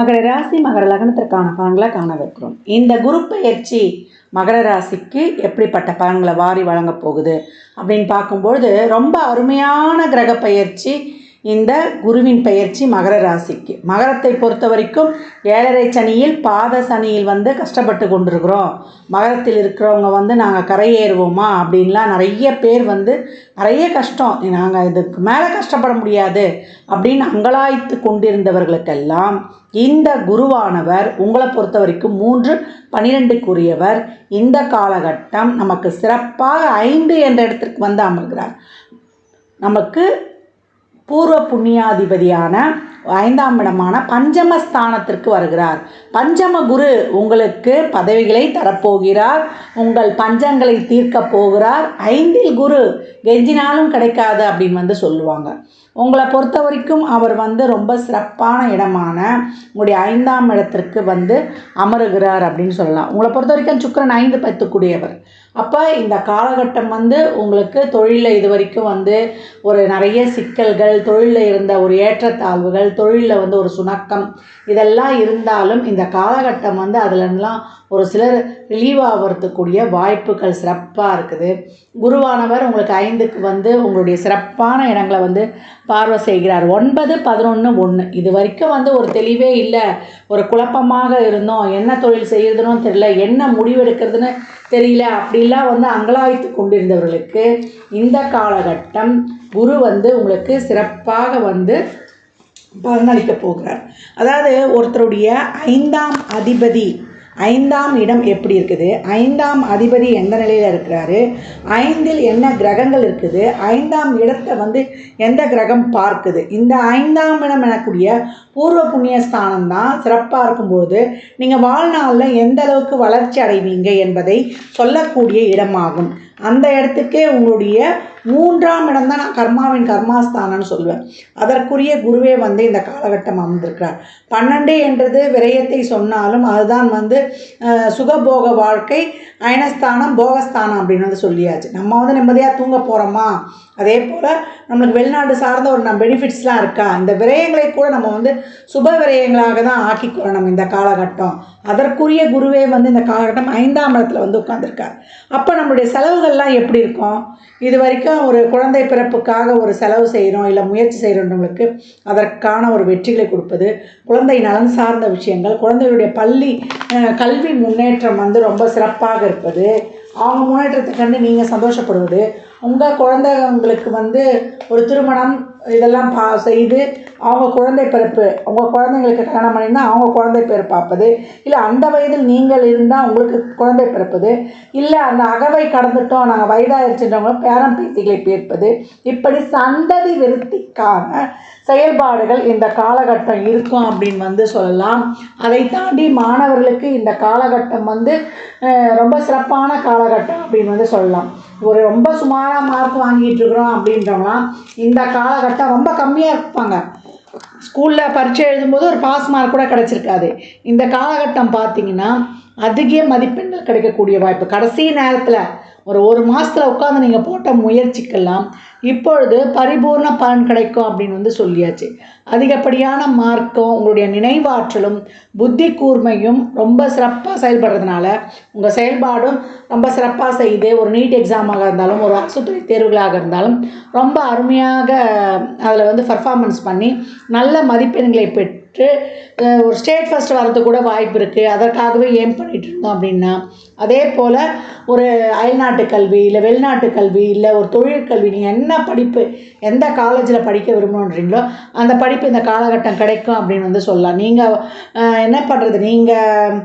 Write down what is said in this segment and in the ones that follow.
மகர ராசி மகர லக்னத்திற்கான பலன்களை காணவிருக்கிறோம் இந்த குரு பயிற்சி மகர ராசிக்கு எப்படிப்பட்ட பலன்களை வாரி வழங்கப் போகுது அப்படின்னு பார்க்கும்பொழுது ரொம்ப அருமையான கிரக பயிற்சி இந்த குருவின் பெயர்ச்சி மகர ராசிக்கு. மகரத்தை பொறுத்த வரைக்கும் ஏழரை சனியில் பாத சனியில் வந்து கஷ்டப்பட்டு கொண்டிருக்கிறோம். மகரத்தில் இருக்கிறவங்க வந்து நாங்கள் கரையேறுவோமா அப்படின்லாம் நிறைய பேர் வந்து நிறைய கஷ்டம். நாங்கள் இதுக்கு மேலே கஷ்டப்பட முடியாது அப்படின்னு அங்கலாய்த்து கொண்டிருந்தவர்களுக்கெல்லாம் இந்த குருவானவர் உங்களை பொறுத்த வரைக்கும் மூன்று பனிரெண்டுக்குரியவர். இந்த காலகட்டம் நமக்கு சிறப்பாக ஐந்து என்ற இடத்திற்கு வந்து அமர்கிறார். நமக்கு பூர்வ புண்ணியாதிபதியான ஐந்தாம் இடமான பஞ்சமஸ்தானத்திற்கு வருகிறார். பஞ்சம குரு உங்களுக்கு பதவிகளை தரப்போகிறார். உங்கள் பஞ்சங்களை தீர்க்கப் போகிறார். ஐந்தில் குரு கெஞ்சினாலும் கிடைக்காது அப்படின்னு வந்து சொல்லுவாங்க. உங்களை பொறுத்த வரைக்கும் அவர் வந்து ரொம்ப சிறப்பான இடமான உங்களுடைய ஐந்தாம் இடத்திற்கு வந்து அமருகிறார் அப்படின்னு சொல்லலாம். உங்களை பொறுத்த வரைக்கும் சுக்கரன் ஐந்து பத்துக்குடியவர். அப்போ இந்த காலகட்டம் வந்து உங்களுக்கு தொழிலில் இது வரைக்கும் வந்து ஒரு நிறைய சிக்கல்கள் தொழிலில் இருந்த ஒரு ஏற்றத்தாழ்வுகள் தொழிலில் வந்து ஒரு சுணக்கம் இதெல்லாம் இருந்தாலும் இந்த காலகட்டம் வந்து அதுலலாம் ஒரு சிலர் ரிலீவ் ஆகிறதுக்கூடிய வாய்ப்புகள் சிறப்பாக இருக்குது. குருவானவர் உங்களுக்கு ஐந்துக்கு வந்து உங்களுடைய சிறப்பான இடங்களை வந்து பார்வை செய்கிறார். ஒன்பது பதினொன்று ஒன்று இது வரைக்கும் வந்து ஒரு தெளிவே இல்லை. ஒரு குழப்பமாக இருந்தோம். என்ன தொழில் செய்கிறதுன்னு தெரியல. என்ன முடிவெடுக்கிறதுன்னு தெரியல. அப்படிலாம் வந்து அங்கலாய்த்து கொண்டிருந்தவர்களுக்கு இந்த காலகட்டம் குரு வந்து உங்களுக்கு சிறப்பாக வந்து பலனளிக்க போகிறார். அதாவது ஒருத்தருடைய ஐந்தாம் அதிபதி ஐந்தாம் இடம் எப்படி இருக்குது? ஐந்தாம் அதிபதி எந்த நிலையில் இருக்கிறாரு? ஐந்தில் என்ன கிரகங்கள் இருக்குது? ஐந்தாம் இடத்தை வந்து எந்த கிரகம் பார்க்குது? இந்த ஐந்தாம் இடம் எனக்கூடிய பூர்வ புண்ணிய ஸ்தானம் தான் சிறப்பாக இருக்கும்பொழுது நீங்கள் வாழ்நாளில் எந்த அளவுக்கு வளர்ச்சி அடைவீங்க என்பதை சொல்லக்கூடிய இடமாகும். அந்த இடத்துக்கே உங்களுடைய மூன்றாம் இடம் தான் நான் கர்மாவின் கர்மாஸ்தானம்னு சொல்லுவேன். அதற்குரிய குருவே வந்து இந்த காலகட்டம் அமர்ந்திருக்கிறார். பன்னெண்டு என்றது விரயத்தை சொன்னாலும் அதுதான் வந்து சுகபோக வாழ்க்கை அயனஸ்தானம் போகஸ்தானம் அப்படின்னு வந்து சொல்லியாச்சு. நம்ம வந்து நிம்மதியாக தூங்க போகிறோமா அதே போல் நம்மளுக்கு வெளிநாடு சார்ந்த ஒரு நம்ம பெனிஃபிட்ஸ்லாம் இருக்கா? இந்த விரயங்களை கூட நம்ம வந்து சுப விரயங்களாக தான் ஆக்கிக்கொள்ளணும் இந்த காலகட்டம். அதற்குரிய குருவே வந்து இந்த காலகட்டம் ஐந்தாம் இடத்துல வந்து உட்காந்துருக்கார் அப்போ நம்மளுடைய செலவுகள்லாம் எப்படி இருக்கும்? இது வரைக்கும் ஒரு குழந்தை பிறப்புக்காக ஒரு செலவு செய்கிறோம் இல்லை முயற்சி செய்கிறவங்களுக்கு அதற்கான ஒரு வெற்றிகளை கொடுப்பது குழந்தை நலன் சார்ந்த விஷயங்கள் குழந்தைகளுடைய பள்ளி கல்வி முன்னேற்றம் வந்து ரொம்ப சிறப்பாக இருப்பது அவங்க முன்னேற்றத்தை கண்டு நீங்கள் சந்தோஷப்படுவது உங்கள் குழந்தைங்களுக்கு வந்து ஒரு திருமணம் இதெல்லாம் பா செய்து அவங்க குழந்தை பிறப்பு உங்கள் குழந்தைங்களுக்கு கல்யாணம் பண்ணியிருந்தால் அவங்க குழந்தை பேர் பார்ப்பது இல்லை அந்த வயதில் நீங்கள் இருந்தால் உங்களுக்கு குழந்தை பிறப்பது. இல்லை அந்த அகவை கடந்துட்டோம் நாங்கள் வயதாயிருச்சுன்றவங்க பேரம் பேத்திகளை பேர்ப்பது. இப்படி சந்ததி விருத்திக்கான செயல்பாடுகள் இந்த காலகட்டம் இருக்கும் அப்படின்னு வந்து சொல்லலாம். அதை தாண்டி மாணவர்களுக்கு இந்த காலகட்டம் வந்து ரொம்ப சிறப்பான காலகட்டம் அப்படின்னு வந்து சொல்லலாம். ஒரு ரொம்ப சுமாராக மார்க் வாங்கிட்டு இருக்கிறோம் அப்படின்றவங்களாம் இந்த காலகட்டம் ரொம்ப கம்மியாக இருப்பாங்க. ஸ்கூலில் பரீட்சை எழுதும்போது ஒரு பாஸ் மார்க் கூட கிடச்சிருக்காது. இந்த காலகட்டம் பார்த்தீங்கன்னா அதிக மதிப்பெண்கள் கிடைக்கக்கூடிய வாய்ப்பு. கடைசி நேரத்தில் ஒரு ஒரு மாதத்தில் உட்காந்து நீங்கள் போட்ட முயற்சிக்கெல்லாம் இப்பொழுது பரிபூர்ண பலன் கிடைக்கும் அப்படின்னு வந்து சொல்லியாச்சு. அதிகப்படியான மார்க்கும் உங்களுடைய நினைவாற்றலும் புத்தி கூர்மையும் ரொம்ப சிறப்பாக செயல்படுறதுனால உங்கள் செயல்பாடும் ரொம்ப சிறப்பாக செய்து ஒரு நீட் எக்ஸாமாக இருந்தாலும் ஒரு அரசுத்துறை தேர்வுகளாக இருந்தாலும் ரொம்ப அருமையாக அதில் வந்து பர்ஃபார்மன்ஸ் பண்ணி நல்ல மதிப்பெண்களை பெற்று அஹ், ஒரு ஸ்டேட் ஃபஸ்ட் வரது கூட வாய்ப்பு இருக்குது அதற்காகவே ஏம் பண்ணிட்டு இருந்தோம் அப்படின்னா அதே போல் ஒரு அயல்நாட்டு கல்வி இல்லை வெளிநாட்டு கல்வி இல்லை ஒரு தொழிற்கல்வி நீங்கள் என்ன படிப்பு எந்த காலேஜில் படிக்க விரும்பணுன்றீங்களோ அந்த படிப்பு இந்த காலகட்டம் கிடைக்கும் அப்படின்னு வந்து சொல்லலாம். நீங்கள் என்ன பண்ணுறது நீங்கள்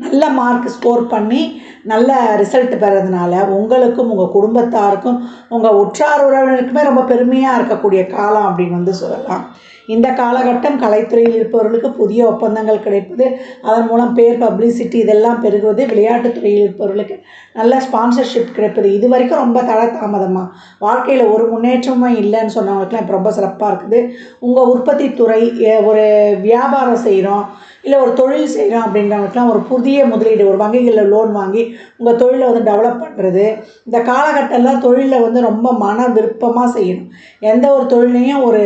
நல்ல மார்க் ஸ்கோர் பண்ணி நல்ல ரிசல்ட் பெறதுனால உங்களுக்கும் உங்கள் குடும்பத்தாருக்கும் உங்கள் உற்றார் உறவினருக்குமே ரொம்ப பெருமையாக இருக்கக்கூடிய காலம் அப்படின்னு வந்து சொல்லலாம். இந்த காலகட்டம் கலைத்துறையில் இருப்பவர்களுக்கு புதிய ஒப்பந்தங்கள் கிடைப்பது அதன் மூலம் பேர் பப்ளிசிட்டி இதெல்லாம் பெருகுவது விளையாட்டுத் துறையில் இருப்பவர்களுக்கு நல்ல ஸ்பான்சர்ஷிப் கிடைப்பது. இது வரைக்கும் ரொம்ப தட தாமதமாக வாழ்க்கையில் ஒரு முன்னேற்றமும் இல்லைன்னு சொன்னவங்களுக்குலாம் இப்போ ரொம்ப சிறப்பாக இருக்குது. உங்கள் உற்பத்தி துறை ஒரு வியாபாரம் செய்கிறோம் இல்லை ஒரு தொழில் செய்கிறோம் அப்படின்றவங்களுக்குலாம் ஒரு புதிய முதலீடு ஒரு வங்கிகளில் லோன் வாங்கி உங்கள் தொழிலை வந்து டெவலப் பண்ணுறது இந்த காலகட்டத்தில் தொழிலில் வந்து ரொம்ப மன விருப்பமாக செய்யணும். எந்த ஒரு தொழிலையும் ஒரு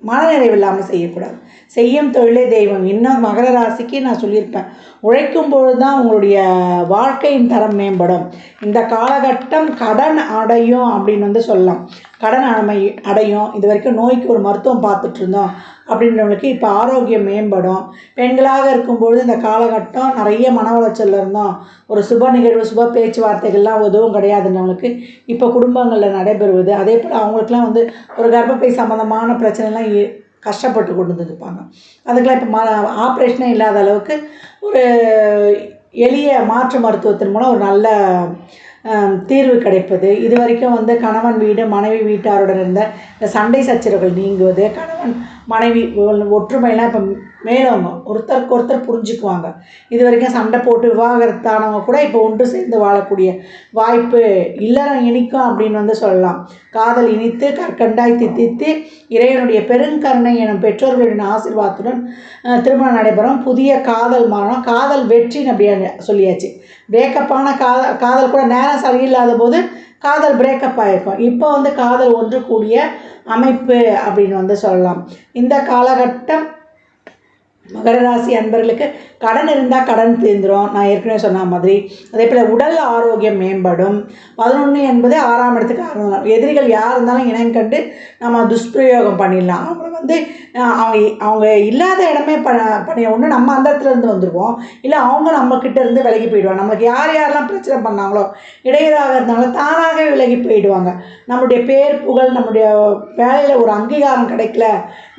மனநிறைவு இல்லாமல் செய்யக்கூடாது. செய்யும் தொழிலே தெய்வம். இன்னும் மகர ராசிக்கு நான் சொல்லியிருப்பேன். உழைக்கும் பொழுது தான் உங்களுடைய வாழ்க்கையின் தரம் மேம்படும். இந்த காலகட்டம் கடன் அடையும் அப்படின்னு வந்து சொல்லலாம். கடன் அமை அடையும். இது வரைக்கும் நோய்க்கு ஒரு மருத்துவம் பார்த்துட்டு இருந்தோம் அப்படின்றவங்களுக்கு இப்போ ஆரோக்கியம் மேம்படும். பெண்களாக இருக்கும்பொழுது இந்த காலகட்டம் நிறைய மன உளைச்சல் இருந்தோம். ஒரு சுப நிகழ்வு சுப பேச்சுவார்த்தைகள்லாம் எதுவும் கிடையாதுன்றவங்களுக்கு இப்போ குடும்பங்களில் நடைபெறுவது. அதே போல் அவங்களுக்குலாம் வந்து ஒரு கர்ப்பப்பை சம்மந்தமான பிரச்சனைலாம் இ- கஷ்டப்பட்டு கொண்டு வந்துருப்பாங்க அதுக்கெல்லாம் இப்போ ம ஆப்ரேஷனே இல்லாத அளவுக்கு ஒரு எளிய மாற்று மருத்துவத்தின் மூலம் ஒரு நல்ல தீர்வு கிடைப்பது. இது வரைக்கும் வந்து கணவன் வீடு மனைவி வீட்டாருடன் இருந்த இந்த சண்டை சச்சரவுகள் நீங்குவது கணவன் மனைவி ஒற்றுமையெல்லாம் இப்போ மேலவங்க ஒருத்தருக்கு ஒருத்தர் புரிஞ்சுக்குவாங்க. இது வரைக்கும் சண்டை போட்டு விவாகரத்தானவங்க கூட இப்போ ஒன்று சேர்ந்து வாழக்கூடிய வாய்ப்பு இல்லறம் இனிக்கும் அப்படின்னு வந்து சொல்லலாம். காதல் இனித்து கற்கண்டாய் தித்தித்து இறைவனுடைய பெருங்கருணை எனும் பெற்றோர்களின் ஆசிர்வாதத்துடன் திருமணம் நடைபெறும். புதிய காதல் மரணம் காதல் வெற்றின்னு அப்படியே சொல்லியாச்சு. பிரேக்கப்பான காதல் காதல் கூட நேரம் சரியில்லாத போது காதல் பிரேக்கப் ஆகிருக்கும் இப்போ வந்து காதல் ஒன்று கூடிய அமைப்பு அப்படின்னு வந்து சொல்லலாம். இந்த காலகட்டம் மகர ராசி அன்பர்களுக்கு கடன் இருந்தால் கடன் தீர்ந்துரும். நான் ஏற்கனவே சொன்ன மாதிரி. அதே போல் உடல் ஆரோக்கியம் மேம்படும். பதினொன்று என்பது ஆறாம் இடத்துக்கு ஆரம்பம். எதிரிகள் யார் இருந்தாலும் இனம் கண்டு நம்ம துஷ்பிரயோகம் பண்ணிடலாம். அவங்கள வந்து அவங்க அவங்க இல்லாத இடமே ப பண்ணி ஒன்று நம்ம அந்த இடத்துலேருந்து வந்துடுவோம் இல்லை அவங்க நம்மக்கிட்ட இருந்து விலகி போயிடுவாங்க. நமக்கு யார் யாரெல்லாம் பிரச்சனை பண்ணாங்களோ இடையூறாக இருந்தாங்களோ தானாகவே விலகி போயிடுவாங்க. நம்மளுடைய பேர் புகழ் நம்முடைய வேலையில் ஒரு அங்கீகாரம் கிடைக்கல.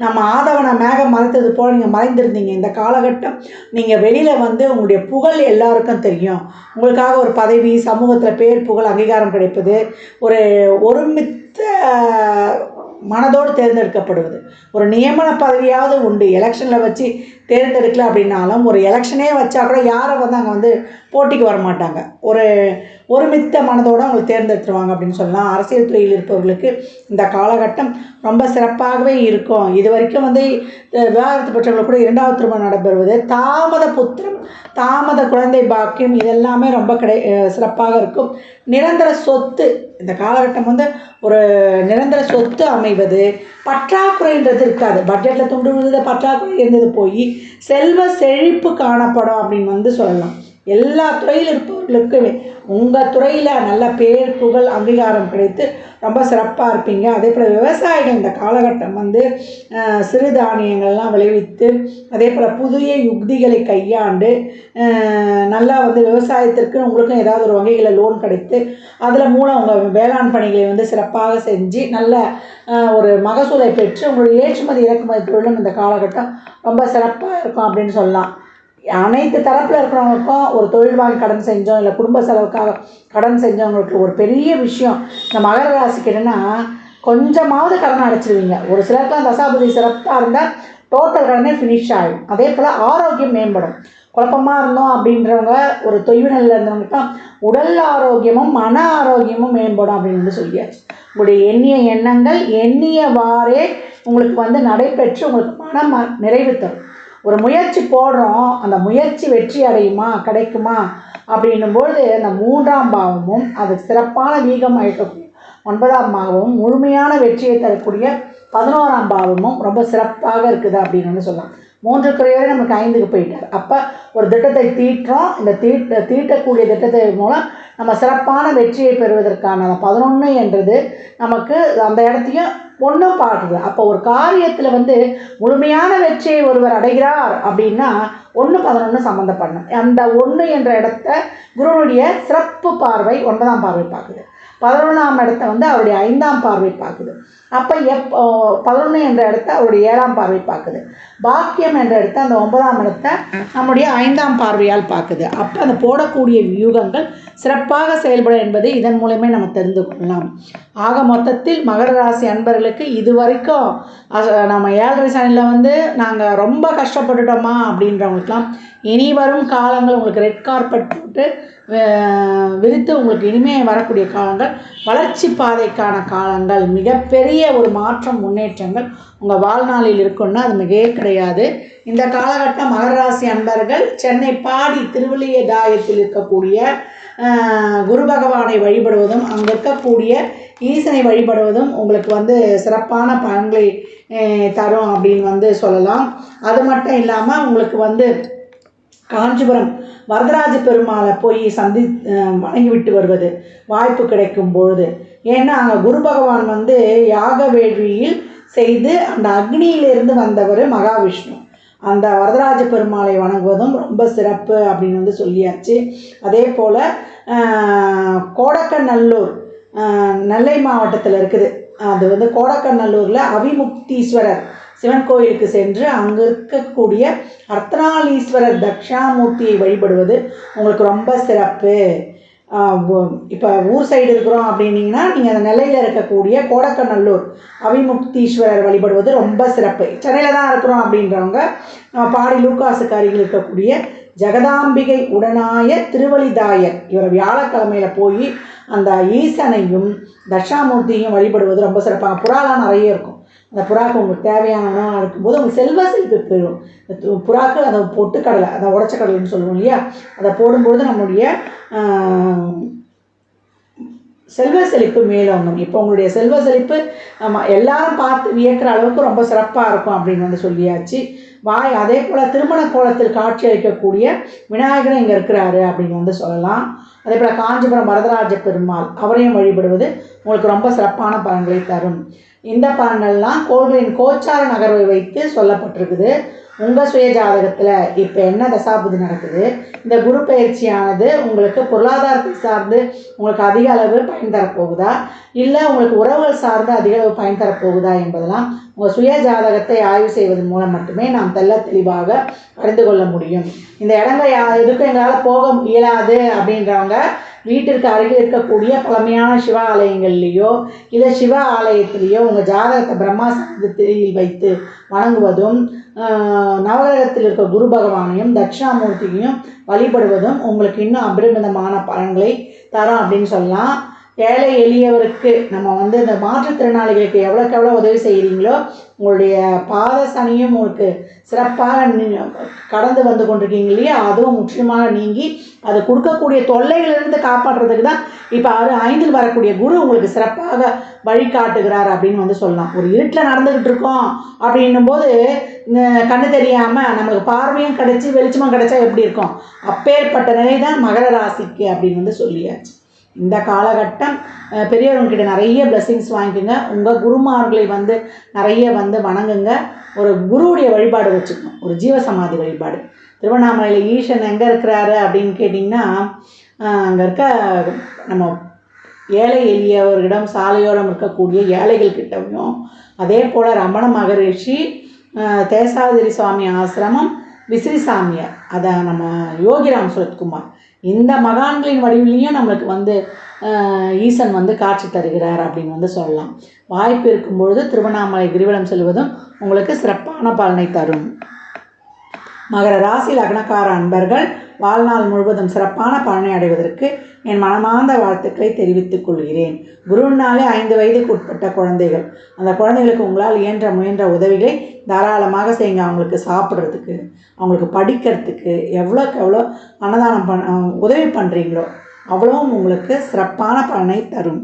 நம்ம ஆதவனை மேகம் மறைத்தது போல் நீங்கள் மறைந்திருந்தீங்க. இந்த காலகட்டம் நீங்கள் வெளியில் வந்து உங்களுடைய புகழ் எல்லாருக்கும் தெரியும். உங்களுக்காக ஒரு பதவி சமூகத்தில் பேர் புகழ் அங்கீகாரம் கிடைப்பது ஒரு ஒருமித்த மனதோடு தேர்ந்தெடுக்கப்படுவது. ஒரு நியமன பதவியாவது உண்டு. எலெக்ஷனில் வச்சு தேர்ந்தெடுக்கல அப்படின்னாலும் ஒரு எலெக்ஷனே வச்சா கூட யாரை வந்து அங்கே வந்து போட்டிக்கு வர மாட்டாங்க ஒரு ஒருமித்த மனதோடு அவங்களை தேர்ந்தெடுத்துருவாங்க அப்படின்னு சொல்லலாம் அரசியல் துறையில் இருப்பவர்களுக்கு இந்த காலகட்டம் ரொம்ப சிறப்பாகவே இருக்கும். இது வரைக்கும் வந்து விவாகரத்து பெற்றவர்கள் கூட இரண்டாவது திருமணம் நடைபெறுவது தாமத புத்திரம் தாமத குழந்தை பாக்கியம் இதெல்லாமே ரொம்ப கிடை சிறப்பாக இருக்கும். நிரந்தர சொத்து இந்த காலகட்டம் வந்து ஒரு நிரந்தர சொத்து அமைவது பற்றாக்குறைன்றது இருக்காது. பட்ஜெட்டில் துண்டு விழுந்தது பற்றாக்குறை இருந்தது போய் செல்வ செழிப்பு காணப்படும் அப்படின்னு வந்து சொல்லலாம். எல்லா துறையில் இருப்பவர்களுக்குமே உங்கள் துறையில் நல்ல பேர் புகழ் அங்கீகாரம் கிடைத்து ரொம்ப சிறப்பாக இருப்பீங்க. அதே போல் விவசாயிகள் இந்த காலகட்டம் வந்து சிறுதானியங்கள்லாம் விளைவித்து அதே போல் புதிய யுக்திகளை கையாண்டு நல்லா வந்து விவசாயத்திற்கு உங்களுக்கும் ஏதாவது ஒரு வகையில் லோன் கிடைத்து அதில் மூலம் உங்கள் வேளாண் பணிகளை வந்து சிறப்பாக செஞ்சு நல்ல ஒரு மகசூலை பெற்று உங்களுடைய ஏற்றுமதி இறக்குமதி தொழிலும் இந்த காலகட்டம் ரொம்ப சிறப்பாக இருக்கும் அப்படின்னு சொல்லலாம். அனைத்து தரப்பில் இருக்கிறவங்களுக்கும் ஒரு தொழில் வாங்கி கடன் செஞ்சோம் இல்லை குடும்ப செலவுக்காக கடன் செஞ்சவங்களுக்கு ஒரு பெரிய விஷயம். இந்த மகர ராசிக்கு என்னென்னா கொஞ்சமாவது கடன் அடைச்சிருவீங்க. ஒரு சிலருக்குலாம் தசாபதி சிறப்பாக இருந்தால் டோட்டல் கடனே ஃபினிஷ் ஆகும் அதே போல் ஆரோக்கியம் மேம்படும். குழப்பமாக இருந்தோம் அப்படின்றவங்க ஒரு தொய்வு நிலையில் இருந்தவங்களுக்குலாம் உடல் ஆரோக்கியமும் மன ஆரோக்கியமும் மேம்படும் அப்படின்னு வந்து சொல்லியாச்சு. உங்களுடைய எண்ணிய எண்ணங்கள் எண்ணியவாறே உங்களுக்கு வந்து நடைபெற்று உங்களுக்கு மனம் ம- நிறைவு தரும். ஒரு முயற்சி போடுறோம் அந்த முயற்சி வெற்றி அடையுமா கிடைக்குமா? அப்படின்னும்போது அந்த மூன்றாம் பாவமும் அது சிறப்பான வீகம் அளிக்கக்கூடிய ஒன்பதாம் பாவமும் முழுமையான வெற்றியை தரக்கூடிய பதினோராம் பாவமும் ரொம்ப சிறப்பாக இருக்குது அப்படின்னு சொல்லலாம். மூன்று குறைவரை நமக்கு ஐந்துக்கு போயிட்டார் அப்போ ஒரு திட்டத்தை தீட்டுறோம். இந்த தீட்ட தீட்டக்கூடிய திட்டத்தை மூலம் நம்ம சிறப்பான வெற்றியை பெறுவதற்கான பதினொன்று என்றது நமக்கு அந்த இடத்தையும் ஒன்றும் பார்க்குது அப்போ ஒரு காரியத்தில் வந்து முழுமையான வெற்றியை ஒருவர் அடைகிறார் அப்படின்னா ஒன்று பதினொன்று சம்மந்தப்படணும் அந்த ஒன்று என்ற இடத்த குருவனுடைய சிறப்பு பார்வை ஒன்பதாம் பார்வை பார்க்குது. பதினொன்றாம் இடத்த வந்து அவருடைய ஐந்தாம் பார்வை பார்க்குது. அப்போ எப் பதினொன்று என்ற இடத்த அவருடைய ஏழாம் பார்வை பார்க்குது. பாக்கியம் என்ற இடத்த அந்த ஒன்பதாம் இடத்த நம்முடைய ஐந்தாம் பார்வையால் பார்க்குது. அப்போ அந்த போடக்கூடிய வியூகங்கள் சிறப்பாக செயல்படும் என்பதை இதன் மூலமே நம்ம தெரிந்து கொள்ளலாம். ஆக மொத்தத்தில் மகர ராசி அன்பர்களுக்கு இது வரைக்கும் நம்ம ஏழரை சனியில் வந்து நாங்கள் ரொம்ப கஷ்டப்பட்டுட்டோமா அப்படின்றவங்களுக்குலாம் இனி வரும் காலங்கள் உங்களுக்கு ரெட் கார்பெட் போட்டு விரித்து உங்களுக்கு இனிமே வரக்கூடிய காலங்கள் வளர்ச்சி பாதைக்கான காலங்கள் மிகப்பெரிய ஒரு மாற்றம் முன்னேற்றங்கள் உங்கள் வாழ்நாளில் இருக்குன்னா அது மிகவே கிடையாது. இந்த காலகட்டம் மகராசி அன்பர்கள் சென்னை பாடி திருவள்ளியதாயத்தில் இருக்கக்கூடிய குரு பகவானை வழிபடுவதும் அங்கே இருக்கக்கூடிய ஈசனை வழிபடுவதும் உங்களுக்கு வந்து சிறப்பான பலன்களை தரும் அப்படின்னு வந்து சொல்லலாம். அது மட்டும் இல்லாமல் உங்களுக்கு வந்து காஞ்சிபுரம் வரதராஜ பெருமாளை போய் சந்தி வணங்கிவிட்டு வருவது வாய்ப்பு கிடைக்கும் பொழுது. ஏன்னா அங்கே குரு பகவான் வந்து யாக வேள்வியில் செய்து அந்த அக்னியிலிருந்து வந்தவர் மகாவிஷ்ணு. அந்த வரதராஜ பெருமாளை வணங்குவதும் ரொம்ப சிறப்பு அப்படின்னு வந்து சொல்லியாச்சு. அதே போல் கோடக்கநல்லூர் நெல்லை மாவட்டத்தில் இருக்குது. அது வந்து கோடக்கநல்லூரில் அவிமுக்தீஸ்வரர் சிவன் கோயிலுக்கு சென்று அங்கே இருக்கக்கூடிய அர்த்தநாளீஸ்வரர் தட்சிணாமூர்த்தியை வழிபடுவது உங்களுக்கு ரொம்ப சிறப்பு. இப்போ ஊர் சைடு இருக்கிறோம் அப்படின்னீங்கன்னா நீங்கள் அந்த நிலையில் இருக்கக்கூடிய கோடக்கநல்லூர் அவிமுக்தீஸ்வரர் வழிபடுவது ரொம்ப சிறப்பு. சென்னையில் தான் இருக்கிறோம் அப்படின்றவங்க பாடி லூக்காசுக்கு அருகில் இருக்கக்கூடிய ஜெகதாம்பிகை உடனாய திருவழிதாயர் இவர் வியாழக்கிழமையில் போய் அந்த ஈசனையும் தட்சாமூர்த்தியையும் வழிபடுவது ரொம்ப சிறப்பாக புறாலாம் நிறைய இருக்கும். அந்த புறாக்கு உங்களுக்கு தேவையான உணவு இருக்கும்போது உங்களுக்கு செல்வ செழிப்பு பெறும். புறாக்கள் து- புறாக்கு அதை அதை உடச்ச கடலைன்னு சொல்லுவோம் இல்லையா? அதை போடும்பொழுது நம்மளுடைய செல்வ செழிப்பு மேலோங்கும் இப்போ உங்களுடைய செல்வ செழிப்பு ஆமாம் எல்லாரும் பார்த்து வியக்கிற அளவுக்கு ரொம்ப சிறப்பாக இருக்கும் அப்படின்னு வந்து சொல்லியாச்சு. வாய் அதே போல் திருமண கோலத்தில் காட்சி அளிக்கக்கூடிய விநாயகரும் இங்கே இருக்கிறாரு அப்படின்னு வந்து சொல்லலாம். அதே போல் காஞ்சிபுரம் வரதராஜ பெருமாள் அவரையும் வழிபடுவது உங்களுக்கு ரொம்ப சிறப்பான பலன்களை தரும். இந்த பாடல்லாம் கோள்களின் கோச்சார நகர்வை வைத்து சொல்லப்பட்டிருக்குது. உங்கள் சுய ஜாதகத்தில் இப்போ என்ன தசாபுதி நடக்குது? இந்த குரு பயிற்சியானது உங்களுக்கு பொருளாதாரத்தை சார்ந்து உங்களுக்கு அதிக அளவு பயன் தரப்போகுதா? இல்லை உங்களுக்கு உறவுகள் சார்ந்து அதிக அளவு பயன் தரப்போகுதா என்பதெல்லாம் உங்கள் சுய ஜாதகத்தை ஆய்வு செய்வதன் மூலம் மட்டுமே நாம் தெல்ல தெளிவாக அறிந்து கொள்ள முடியும். இந்த இடங்கள் யா எதுக்கும் எங்களால் போக இயலாது அப்படின்றவங்க வீட்டிற்கு அருகில் இருக்கக்கூடிய பழமையான சிவ ஆலயங்கள்லேயோ இல்லை சிவ ஆலயத்திலேயோ உங்கள் ஜாதகத்தை பிரம்மா சன்னதியில் வைத்து வணங்குவதும் நவகிரகத்தில் இருக்க குரு பகவானையும் தட்சிணாமூர்த்தியையும் வழிபடுவதும் உங்களுக்கு இன்னும் அபரிமிதமான பலன்களை தரும் அப்படின்னு சொல்லலாம். ஏழை எளியவருக்கு நம்ம வந்து இந்த மாற்றுத்திறனாளிகளுக்கு எவ்வளோக்கு எவ்வளோ உதவி செய்கிறீங்களோ உங்களுடைய பாத சனியும் உங்களுக்கு சிறப்பாக கடந்து வந்து கொண்டிருக்கீங்க இல்லையா? அதுவும் முற்றிலுமாக நீங்கி அது கொடுக்கக்கூடிய தொல்லைகளிலிருந்து காப்பாற்றுறதுக்கு தான் இப்போ அவர் ஐந்தில் வரக்கூடிய குரு உங்களுக்கு சிறப்பாக வழிகாட்டுகிறார் அப்படின்னு வந்து சொல்லலாம். ஒரு இருட்டில் நடந்துக்கிட்டு இருக்கோம் அப்படின்னும் போது இந்த கண்ணு தெரியாமல் நமக்கு பார்வையும் கிடச்சி வெளிச்சமும் கிடைச்சா எப்படி இருக்கும்? அப்பேற்பட்ட நிலை தான் மகர ராசிக்கு அப்படின்னு வந்து சொல்லியாச்சு. இந்த காலகட்டம் பெரியவங்கக்கிட்ட நிறைய blessings வாங்கிக்கோங்க. உங்கள் குருமார்களை வந்து நிறைய வந்து வணங்குங்க. ஒரு குருவுடைய வழிபாடு வச்சுக்கணும். ஒரு ஜீவசமாதி வழிபாடு. திருவண்ணாமலையில் ஈசன் எங்கே இருக்கிறாரு அப்படின்னு கேட்டிங்கன்னா அங்கே இருக்க நம்ம ஏழை எளியவர்களிடம் சாலையோரம் இருக்கக்கூடிய ஏழைகள் கிட்டவும் அதே போல் ரமண மகரிஷி தேசாதிரி சுவாமி ஆசிரமம் விசிறி சாமியார் அதை நம்ம யோகிராம் சுரத்குமார் இந்த மகான்களின் வடிவிலையும் நம்மளுக்கு வந்து ஈசன் வந்து காட்சி தருகிறார் அப்படின்னு வந்து சொல்லலாம். வாய்ப்பு இருக்கும்பொழுது திருவண்ணாமலை கிரிவலம் செல்வதும் உங்களுக்கு சிறப்பான பலனை தரும். மகர ராசி லக்னக்கார அன்பர்கள் வாழ்நாள் முழுவதும் சிறப்பான பலனை அடைவதற்கு என் மனமார்ந்த வாழ்த்துக்களை தெரிவித்துக் கொள்கிறேன். குருவினாலே ஐந்து வயதுக்கு உட்பட்ட குழந்தைகள். அந்த குழந்தைகளுக்கு உங்களால் இயன்ற முயன்ற உதவிகளை தாராளமாக செய்யுங்க. அவங்களுக்கு சாப்பிட்றதுக்கு அவங்களுக்கு படிக்கிறதுக்கு எவ்வளோக்கு எவ்வளோ அன்னதானம் பண் உதவி பண்ணுறீங்களோ அவ்வளவும் உங்களுக்கு சிறப்பான பலனை தரும்.